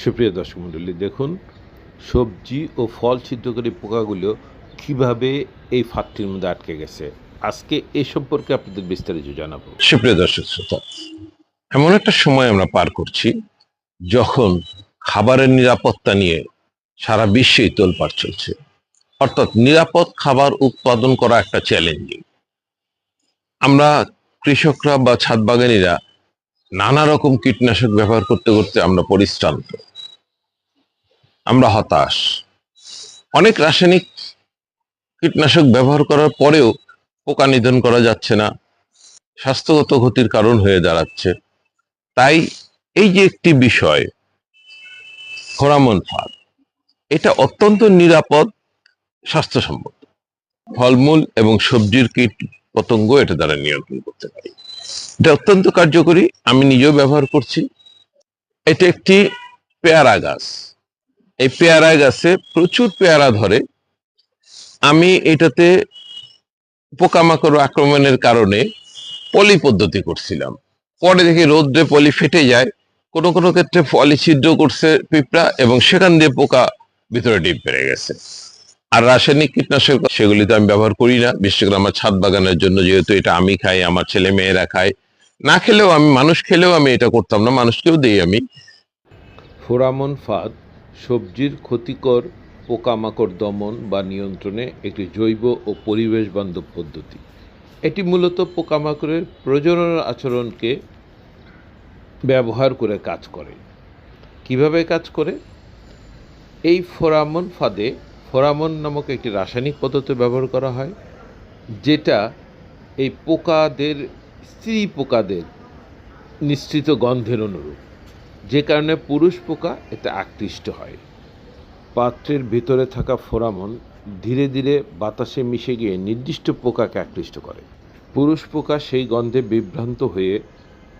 সুপ্রিয় দর্শক মণ্ডলী, দেখুন, সবজি ও ফল ছিদ্রকারী পোকাগুলো কীভাবে এই ফাঁকটির মধ্যে আটকে গেছে। আজকে এ সম্পর্কে আপনাদের বিস্তারিত জানাব। সুপ্রিয় দর্শক শ্রোতা, এমন একটা সময় আমরা পার করছি যখন খাবারের নিরাপত্তা নিয়ে সারা বিশ্বেই তোলপাড় চলছে। অর্থাৎ নিরাপদ খাবার উৎপাদন করা একটা চ্যালেঞ্জিং আমরা কৃষকরা বা ছাদ বাগানিরা নানা রকম কীটনাশক ব্যবহার করতে করতে আমরা পরিশ্রান্ত। আমরা হতাশ। অনেক রাসায়নিক কীটনাশক ব্যবহার করার পরেও পোকা নিধন করা যাচ্ছে না। স্বাস্থ্যগত ক্ষতির কারণ হয়ে দাঁড়াচ্ছে। তাই এই যে একটি বিষয় ফোরামন ফাঁদ এটা অত্যন্ত নিরাপদ, স্বাস্থ্যসম্মত। ফলমূল এবং সবজির কীট পতঙ্গ এটা দ্বারা নিয়ন্ত্রণ করতে পারি। এটা অত্যন্ত কার্যকরী, আমি নিজেও ব্যবহার করছি। এটা একটি পেয়ারা গাছ। এই পেয়ারা গাছে প্রচুর পেয়ারা ধরে। আমি এটাতে পোকামাকড় আক্রমণের কারণে পলি পদ্ধতি করছিলাম। পরে দেখি রোদ্রে পলি ফেটে যায়। কোনো কোনো ক্ষেত্রে ফলি ছিদ্র করছে পিঁপড়া এবং সেখান দিয়ে পোকা ভিতরে ডিপ পেরে গেছে। আর রাসায়নিক কীটনাশক সেগুলি তো আমি ব্যবহার করি না। বিশেষ করে আমার ছাদ বাগানের জন্য যেহেতু এটা আমি খাই, আমার ছেলে মেয়েরা খায়। না খেলেও আমি, মানুষ খেলেও আমি এটা করতাম না, মানুষকেও দিই আমি। ফোরামন ফাঁদ সবজির ক্ষতিকর পোকামাকড় দমন বা নিয়ন্ত্রণে একটি জৈব ও পরিবেশ বান্ধব পদ্ধতি। এটি মূলত পোকামাকড়ের প্রজনন আচরণকে ব্যবহার করে কাজ করে। কীভাবে কাজ করে? এই ফোরামন ফাঁদে ফোরামন নামক একটি রাসায়নিক পদ্ধতি ব্যবহার করা হয়, যেটা এই পোকাদের, স্ত্রী পোকাদের নিঃসৃত গন্ধের অনুরূপ। যে কারণে পুরুষ পোকা এতে আকৃষ্ট হয়। পাত্রের ভিতরে থাকা ফোরামন ধীরে ধীরে বাতাসে মিশে গিয়ে নির্দিষ্ট পোকাকে আকৃষ্ট করে। পুরুষ পোকা সেই গন্ধে বিভ্রান্ত হয়ে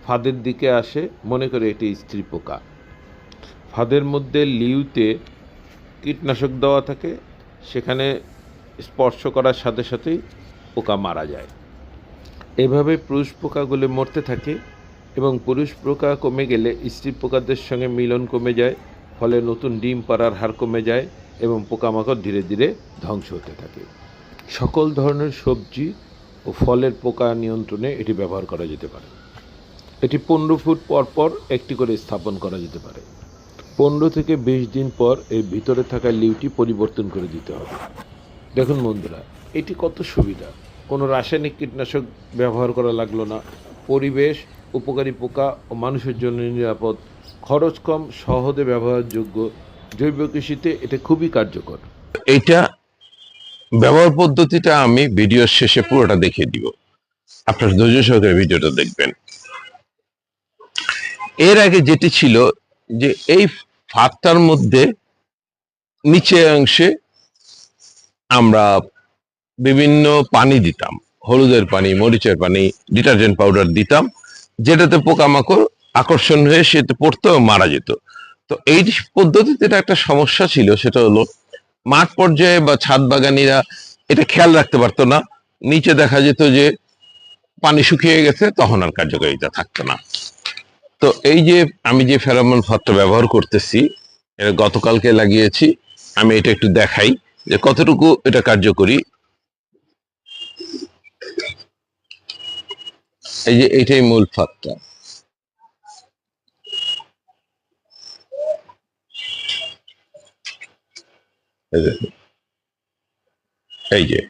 ফাঁদের দিকে আসে, মনে করে এটি স্ত্রী পোকা। ফাঁদের মধ্যে লিউতে কীটনাশক দেওয়া থাকে, সেখানে স্পর্শ করার সাথে সাথেই পোকা মারা যায়। এভাবে পুরুষ পোকাগুলো মরতে থাকে এবং পুরুষ পোকা কমে গেলে স্ত্রী পোকাদের সঙ্গে মিলন কমে যায়, ফলে নতুন ডিম পাড়ার হার কমে যায় এবং পোকামাকড় ধীরে ধীরে ধ্বংস হতে থাকে। সকল ধরনের সবজি ও ফলের পোকা নিয়ন্ত্রণে এটি ব্যবহার করা যেতে পারে। এটি পনেরো ফুট পর পর একটি করে স্থাপন করা যেতে পারে। পনেরো থেকে বিশ দিন পর এর ভিতরে থাকা লিউটি পরিবর্তন করে দিতে হবে। দেখুন বন্ধুরা, এটি কত সুবিধা। কোনো রাসায়নিক কীটনাশক ব্যবহার করা লাগল না। পরিবেশ, উপকারী পোকা ও মানুষের জন্য নিরাপদ। খরচ কম, সহজে ব্যবহারযোগ্য। জৈব কৃষিতে এটা খুবই কার্যকর। এইটা ব্যবহার পদ্ধতিটা আমি ভিডিওর শেষে পুরোটা দেখিয়ে দিব। আপনার ধৈর্য সহকারে ভিডিওটা দেখবেন। এর আগে যেটি ছিল যে এই ফাঁকটার মধ্যে নিচে অংশে আমরা বিভিন্ন পানি দিতাম, হলুদের পানি, মরিচের পানি, ডিটারজেন্ট পাউডার দিতাম, যেটাতে পোকামাকড় আকর্ষণ হয়ে সেটা পড়তো মারা যেত। তো এই পদ্ধতিতে এটা একটা সমস্যা ছিল, সেটা হলো মাঠ পর্যায়ে বা ছাদ বাগানিরা এটা খেয়াল রাখতে পারতো না। নিচে দেখা যেত যে পানি শুকিয়ে গেছে, তখন আর কার্যকারিতা থাকতো না। তো এই যে আমি যে ফেরামন ফাঁদটা ব্যবহার করতেছি, এটা গতকালকে লাগিয়েছি, আমি এটা একটু দেখাই যে কতটুকু এটা কার্যকরী। এই যে এইটাই মূল ফাঁদটা এই যে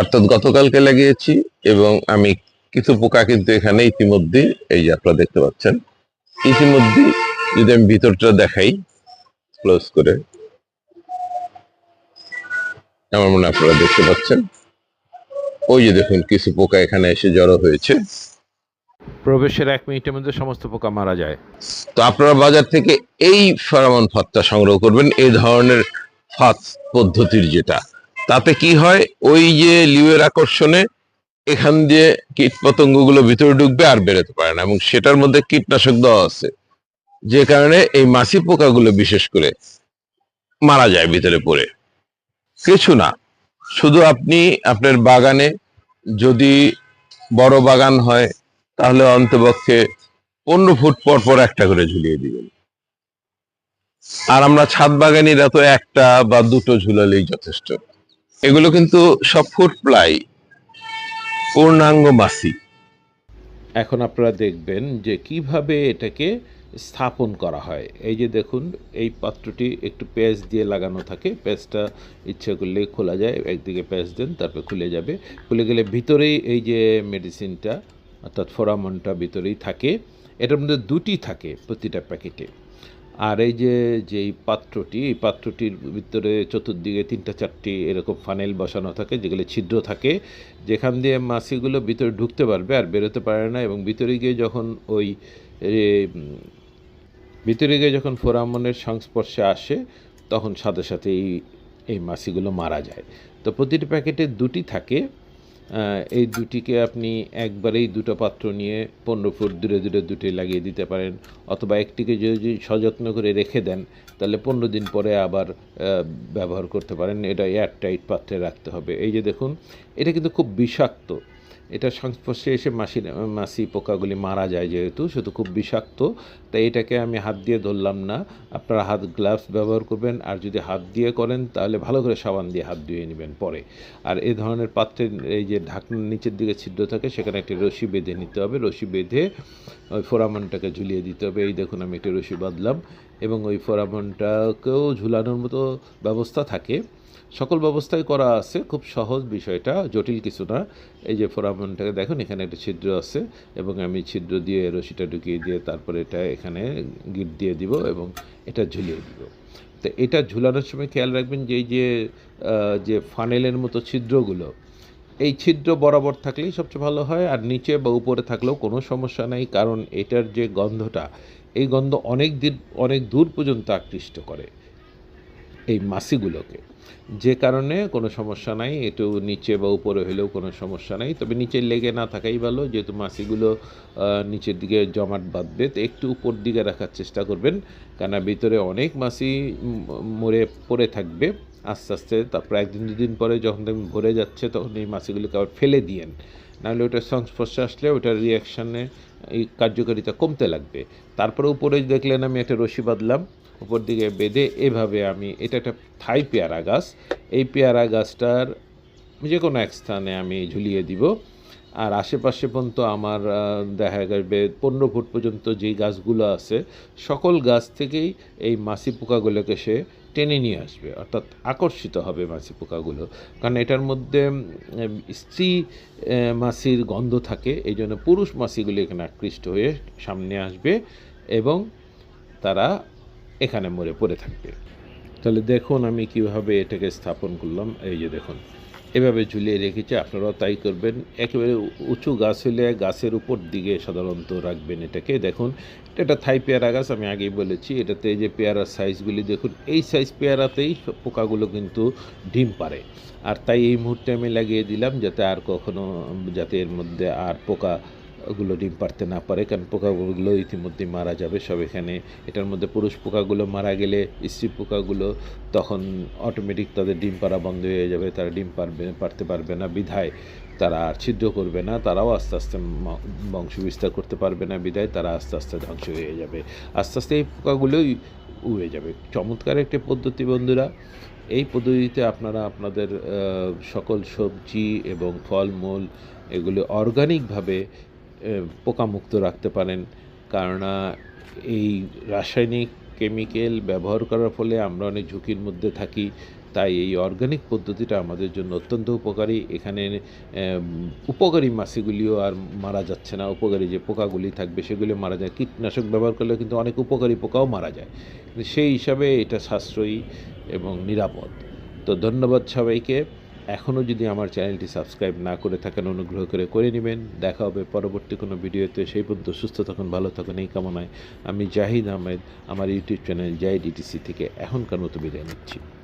অর্থাৎ গতকালকে লাগিয়েছি এবং আমি কিছু পোকা কিন্তু এখানে ইতিমধ্যে এই যে আপনারা দেখতে পাচ্ছেন। ইতিমধ্যে যদি আমি ভিতরটা দেখাই ক্লোজ করে আমার মনে আপনারা দেখতে পাচ্ছেন। ওই যে দেখুন কিছু পোকা এখানে এসে জড়ো হয়েছে। প্রবেশের এক মিনিটের মধ্যে সমস্ত পোকা মারা যায়। তো আপনারা বাজার থেকে এই ফেরামন ফাঁদটা সংগ্রহ করবেন এই ধরনের ফাঁদ পদ্ধতির যেটা। তাতে কি হয়? ওই যে লিউয়ের আকর্ষণে এখান দিয়ে কীট পতঙ্গগুলো ভিতরে ঢুকবে আর বেরোতে পারে না, এবং সেটার মধ্যে কীটনাশক দেওয়া আছে, যে কারণে এই মাছি পোকাগুলো বিশেষ করে মারা যায় ভিতরে পড়ে। কিছু না, শুধু আপনি আপনার বাগানে যদি বড় বাগান হয়, তাহলে অন্তপক্ষে পনেরো ফুট পর পর একটা করে ঝুলিয়ে দিবেন। আর আমরা ছাদ বাগানিরা তো একটা বা দুটো ঝুলালেই যথেষ্ট। এগুলো কিন্তু সব ফুট প্লাই। পূর্ণাঙ্গ মাসি এখন আপনারা দেখবেন যে কীভাবে এটাকে স্থাপন করা হয়। এই যে দেখুন, এই পাত্রটি একটু পেঁয়াজ দিয়ে লাগানো থাকে। পেঁয়াজটা ইচ্ছে করলে খোলা যায়, একদিকে পেঁয়াজ দেন, তারপর খুলে যাবে। খুলে গেলে ভিতরেই এই যে মেডিসিনটা অর্থাৎ ফোরামনটা ভিতরেই থাকে। এটার মধ্যে দুটি থাকে প্রতিটা প্যাকেটে। আর এই যে যেই পাত্রটি, এই পাত্রটির ভিতরে চতুর্দিকে তিনটা চারটি এরকম ফানেল বসানো থাকে, যেগুলো ছিদ্র থাকে, যেখান দিয়ে মাছিগুলো ভিতরে ঢুকতে পারবে আর বেরোতে পারে না এবং ভিতরে গিয়ে যখন ওই ভিতরে গিয়ে যখন ফোরামনের সংস্পর্শে আসে, তখন সাথে সাথে এই এই মাছিগুলো মারা যায়। তো প্রতিটি প্যাকেটে দুটি থাকে। এই দুটিকে আপনি একবারেই দুটো পাত্র নিয়ে পনেরো ফুট দূরে দূরে দুটি লাগিয়ে দিতে পারেন, অথবা একটিকে যদি সযত্ন করে রেখে দেন, তাহলে পনেরো দিন পরে আবার ব্যবহার করতে পারেন। এটা এয়ারটাইট পাত্রে রাখতে হবে। এই যে দেখুন, এটা কিন্তু খুব বিষাক্ত। এটা সংস্পর্শে এসে মাসি মাসি পোকাগুলি মারা যায় যেহেতু শুধু খুব বিষাক্ত। তাই এটাকে আমি হাত দিয়ে ধরলাম না। আপনারা হাত গ্লাভস ব্যবহার করবেন, আর যদি হাত দিয়ে করেন তাহলে ভালো করে সাবান দিয়ে হাত ধুয়ে নেবেন পরে। আর এই ধরনের পাত্রের এই যে ঢাকনার নিচের দিকে ছিদ্র থাকে, সেখানে একটি রশি বেঁধে নিতে হবে। রশি বেঁধে ওই ফোরামনটাকে ঝুলিয়ে দিতে হবে। এই দেখুন, আমি একটি রশি বাঁধলাম এবং ওই ফোরামনটাকেও ঝুলানোর মতো ব্যবস্থা থাকে। সকল ব্যবস্থাই করা আছে, খুব সহজ বিষয়টা, জটিল কিছু না। এই যে ফোরামনটাকে দেখুন, এখানে একটা ছিদ্র আছে এবং আমি ছিদ্র দিয়ে রশিটা ঢুকিয়ে দিয়ে তারপরে এটা এখানে গিট দিয়ে দিব এবং এটা ঝুলিয়ে দিব। তো এটা ঝুলানোর সময় খেয়াল রাখবেন যে যে যে ফানেলের মতো ছিদ্রগুলো, এই ছিদ্র বরাবর থাকলেই সবচেয়ে ভালো হয় আর নিচে বা উপরে থাকলেও কোনো সমস্যা নেই কারণ এটার যে গন্ধটা, এই গন্ধ অনেক দিন, অনেক দূর পর্যন্ত আকৃষ্ট করে এই মাছিগুলোকে যে কারণে কোনো সমস্যা নাই, একটু নিচে বা উপরে হলেও কোনো সমস্যা নাই। তবে নিচে লেগে না থাকাই ভালো, যেহেতু মাছিগুলো নিচের দিকে জমাট বাঁধবে, তো একটু উপর দিকে রাখার চেষ্টা করবেন। কেননা ভিতরে অনেক মাছি মরে পড়ে থাকবে। আস্তে আস্তে তারপর একদিন, দুদিন পরে যখন দেখবেন ভরে যাচ্ছে, তখন এই মাছিগুলোকে আবার ফেলে দিয়েন। নাহলে ওটার সংস্পর্শে আসলে ওটার রিয়াকশানে এই কার্যকারিতা কমতে লাগবে। তারপরে উপরে দেখলেন আমি একটা রশি বাঁধলাম। উপর দিকে বেঁধে এভাবে আমি, এটা একটা থাই পেয়ারা গাছ। এই পেয়ারা গাছটার যে কোনো এক স্থানে আমি ঝুলিয়ে দিব। আর আশেপাশে পর্যন্ত আমার দেখা যাবে পনেরো ফুট পর্যন্ত যেই গাছগুলো আছে, সকল গাছ থেকেই এই মাছি পোকাগুলোকে সে টেনে নিয়ে আসবে। অর্থাৎ আকর্ষিত হবে মাছি পোকাগুলো। কারণ এটার মধ্যে স্ত্রী মাছির গন্ধ থাকে, এই জন্য পুরুষ মাছিগুলি এখানে আকৃষ্ট হয়ে সামনে আসবে এবং তারা এখানে মরে পড়ে থাকবে। তাহলে দেখুন আমি কীভাবে এটাকে স্থাপন করলাম। এই যে দেখুন, এভাবে ঝুলিয়ে রেখেছি, আপনারাও তাই করবেন। একেবারে উঁচু গাছ হলে গাছের উপর দিকে সাধারণত রাখবেন এটাকে। দেখুন, এটা থাই পেয়ারা গাছ, আমি আগেই বলেছি, এটাতে যে পেয়ারার সাইজগুলি দেখুন, এই সাইজ পেয়ারাতেই পোকাগুলো কিন্তু ডিম পারে আর তাই এই মুহূর্তে আমি লাগিয়ে দিলাম, যাতে আর কখনো, যাতে এর মধ্যে আর পোকা ওগুলো ডিম পারতে না পারে, কারণ পোকাগুলো ইতিমধ্যে মারা যাবে সব এখানে। এটার মধ্যে পুরুষ পোকাগুলো মারা গেলে স্ত্রী পোকাগুলো তখন অটোমেটিক তাদের ডিম পাড়া বন্ধ হয়ে যাবে, তারা ডিম পারবে পারতে পারবে না, বিধায় তারা আর ছিদ্র করবে না, তারাও আস্তে আস্তে বংশ বিস্তার করতে পারবে না, বিধায় তারা আস্তে আস্তে ধ্বংস হয়ে যাবে। আস্তে আস্তে এই পোকাগুলোই উড়ে যাবে। চমৎকার একটি পদ্ধতি বন্ধুরা। এই পদ্ধতিতে আপনারা আপনাদের সকল সবজি এবং ফলমূল এগুলো অর্গানিকভাবে পোকামুক্ত রাখতে পারেন। কেননা এই রাসায়নিক কেমিক্যাল ব্যবহার করার ফলে আমরা অনেক ঝুঁকির মধ্যে থাকি। তাই এই অর্গানিক পদ্ধতিটা আমাদের জন্য অত্যন্ত উপকারী। এখানে উপকারী মাছিগুলিও আর মারা যাচ্ছে না। উপকারী যে পোকাগুলি থাকবে, সেগুলি মারা যায়। কীটনাশক ব্যবহার করলে কিন্তু অনেক উপকারী পোকাও মারা যায়। সেই হিসাবে এটা সাশ্রয়ী এবং নিরাপদ। তো ধন্যবাদ সবাইকে। এখনও যদি আমার চ্যানেলটি সাবস্ক্রাইব না করে থাকেন, অনুগ্রহ করে করে নেবেন। দেখা হবে পরবর্তী কোনো ভিডিওতে। সেই পর্যন্ত সুস্থ থাকুন, ভালো থাকুন, এই কামনায় আমি জাহিদ আহমেদ, আমার ইউটিউব চ্যানেল জাহিদ ইটিসি থেকে এখনকার মতো বিদায় নিচ্ছি।